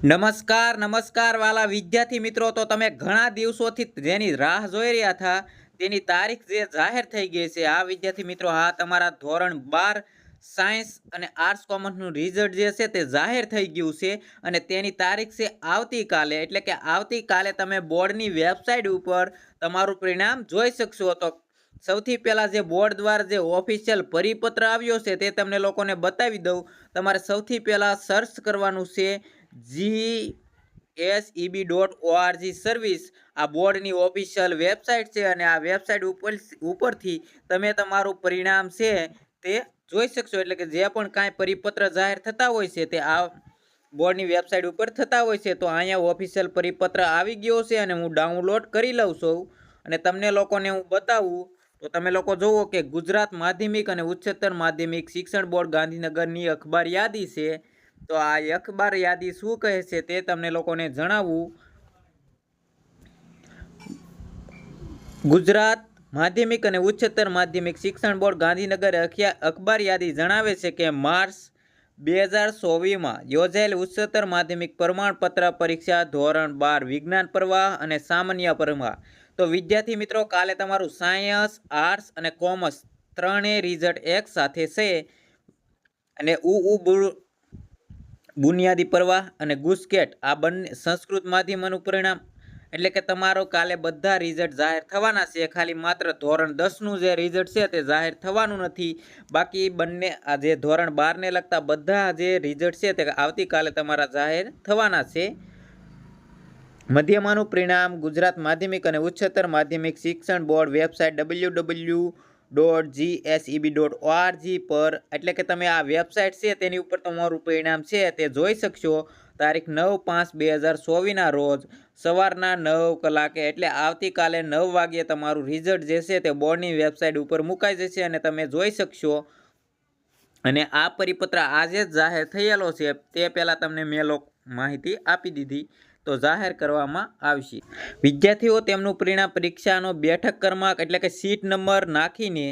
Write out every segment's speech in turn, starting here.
નમસ્કાર નમસ્કાર વાલા વિદ્યાર્થી મિત્રો. તો તમે ઘણા દિવસોથી જેની રાહ જોઈ રહ્યા હતા, તેની તારીખ જે જાહેર થઈ ગઈ છે, આ વિદ્યાર્થી મિત્રો, હા, તમારા ધોરણ બાર સાયન્સ અને આર્ટ્સ કોમર્સનું રિઝલ્ટ જે છે તે જાહેર થઈ ગયું છે અને તેની તારીખ છે આવતીકાલે. એટલે કે આવતીકાલે તમે બોર્ડની વેબસાઇટ ઉપર તમારું પરિણામ જોઈ શકશો. તો સૌથી પહેલાં જે બોર્ડ દ્વારા જે ઓફિશિયલ પરિપત્ર આવ્યો છે તે તમને લોકોને બતાવી દઉં. તમારે સૌથી પહેલાં સર્ચ કરવાનું છે G S EB dot ORG service આ બોર્ડની ઓફિશિયલ વેબસાઇટ છે અને આ વેબસાઇટ ઉપર, ઉપરથી તમે તમારું પરિણામ છે તે જોઈ શકશો. એટલે કે જે પણ કાંઈ પરિપત્ર જાહેર થતા હોય છે તે આ બોર્ડની વેબસાઇટ ઉપર થતા હોય છે. તો અહીંયા ઓફિશિયલ પરિપત્ર આવી ગયો છે અને હું ડાઉનલોડ કરી લઉં છું. અને તમને લોકોને હું બતાવું, તો તમે લોકો જુઓ કે ગુજરાત માધ્યમિક અને ઉચ્ચતર માધ્યમિક શિક્ષણ બોર્ડ ગાંધીનગરની અખબાર યાદી છે. તો આ અખબાર યાદી શું કહે છે તે તમને લોકોને જણાવવું ગુજરાત માધ્યમિક અને ઉચ્ચતર માધ્યમિક શિક્ષણ બોર્ડ ગાંધીનગર અખબાર યાદી જણાવે છે કે માર્ચ બે હજાર ચોવીસમાં યોજાયેલ ઉચ્ચતર માધ્યમિક પ્રમાણપત્ર પરીક્ષા ધોરણ બાર વિજ્ઞાન પ્રવાહ અને સામાન્ય પ્રવાહ. તો વિદ્યાર્થી મિત્રો, કાલે તમારું સાયન્સ, આર્ટ્સ અને કોમર્સ ત્રણેય રિઝલ્ટ એક સાથે છે. અને ઉ ઉ બુનિયાદી પરવાહ અને ગુસ્કેટ આ બંને સંસ્કૃત માધ્યમનું પરિણામ. એટલે કે તમારો કાલે બધા રિઝલ્ટ જાહેર થવાના છે, ખાલી માત્ર ધોરણ દસનું જે રિઝલ્ટ છે તે જાહેર થવાનું નથી. બાકી બંને આ જે ધોરણ બારને લગતા બધા જે રિઝલ્ટ છે તે આવતીકાલે તમારા જાહેર થવાના છે. મધ્યમાનું પરિણામ ગુજરાત માધ્યમિક અને ઉચ્ચતર માધ્યમિક શિક્ષણ board website W W dot GSEB dot ORG પર. એટલે કે તમે આ વેબસાઇટ છે, તેની ઉપર તમારું પરિણામ છે, તે જોઈ શકશો. તારીખ નવ પાંચ બે હજાર ચોવીસના રોજ સવારના નવ કલાકે, એટલે આવતીકાલે નવ વાગ્યે તમારું રિઝલ્ટ જે છે, તે બોર્ડની વેબસાઇટ ઉપર મુકાઈ જશે અને તમે જોઈ શકશો. અને આ પરિપત્ર આજે જ જાહેર થયેલો છે. તે પહેલાં તમને મેં લોક માહિતી આપી દીધી. તો જાહેર કરવામાં આવશે. વિદ્યાર્થીઓ તેમનું પરિણામ પરીક્ષાનો બેઠક ક્રમાંક એટલે કે સીટ નંબર નાખીને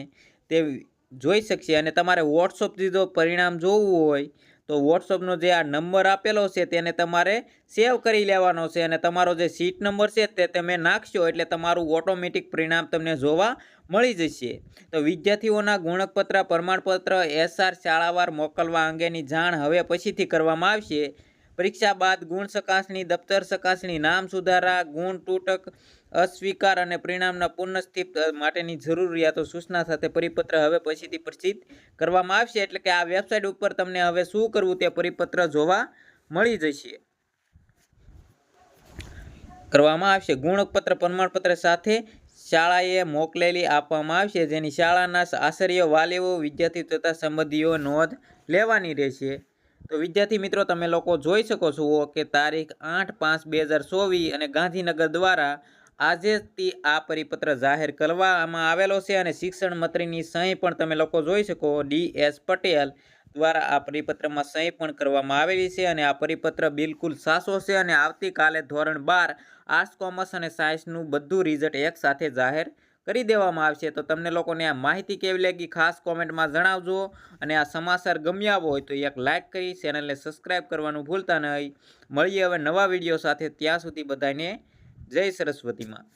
તે જોઈ શકશે અને તમારે વોટ્સઅપથી જો પરિણામ જોવું હોય, તો વોટ્સઅપનો જે આ નંબર આપેલો છે તેને તમારે સેવ કરી લેવાનો છે અને તમારો જે સીટ નંબર છે તે તમે નાખશો એટલે તમારું ઓટોમેટિક પરિણામ તમને જોવા મળી જશે. તો વિદ્યાર્થીઓના ગુણપત્ર પ્રમાણપત્ર, એસઆર, શાળાવાર મોકલવા અંગેની જાણ હવે પછીથી કરવામાં આવશે. પરીક્ષા બાદ ગુણ ચકાસણી, દફતર ચકાસણી, નામ સુધારા, ગુણ તૂટક, અસ્વીકાર અને પરિણામના પુનઃસ્થિત માટેની જરૂરિયાતો સૂચના સાથે પરિપત્ર હવે પછીથી પ્રસિદ્ધ કરવામાં આવશે. એટલે કે આ વેબસાઇટ ઉપર તમને હવે શું કરવું તે પરિપત્ર જોવા મળી જશે. કરવામાં આવશે. ગુણપત્ર, પ્રમાણપત્ર સાથે શાળાએ મોકલેલી આપવામાં આવશે. જેની શાળાના આચાર્ય વાલીઓ, વિદ્યાર્થીઓ તથા સંબંધીઓ નોંધ લેવાની રહેશે. તો વિદ્યાર્થી મિત્રો, તમે લોકો જોઈ શકો છો કે તારીખ આઠ પાંચ બે હજાર ચોવીસ અને ગાંધીનગર દ્વારા આજેથી આ પરિપત્ર જાહેર કરવામાં આવેલો છે અને શિક્ષણ મંત્રીની સહી પણ તમે લોકો જોઈ શકો. ડી એસ પટેલ દ્વારા આ પરિપત્રમાં સહી પણ કરવામાં આવેલી છે અને આ પરિપત્ર બિલકુલ સાચો છે અને આવતીકાલે ધોરણ બાર આર્ટ્સ કોમર્સ અને સાયન્સનું બધું રિઝલ્ટ એકસાથે જાહેર કરી દેવામાં આવશે. તો તમને લોકોને આ માહિતી કેવી લાગી ખાસ કોમેન્ટમાં જણાવજો. અને આ સમાચાર ગમ્યા હોય તો એક લાઇક કરી, ચેનલને સબસ્ક્રાઈબ કરવાનું ભૂલતા નહીં. મળીએ હવે નવા વીડિયો સાથે. ત્યાં સુધી બધાને જય સરસ્વતીમાં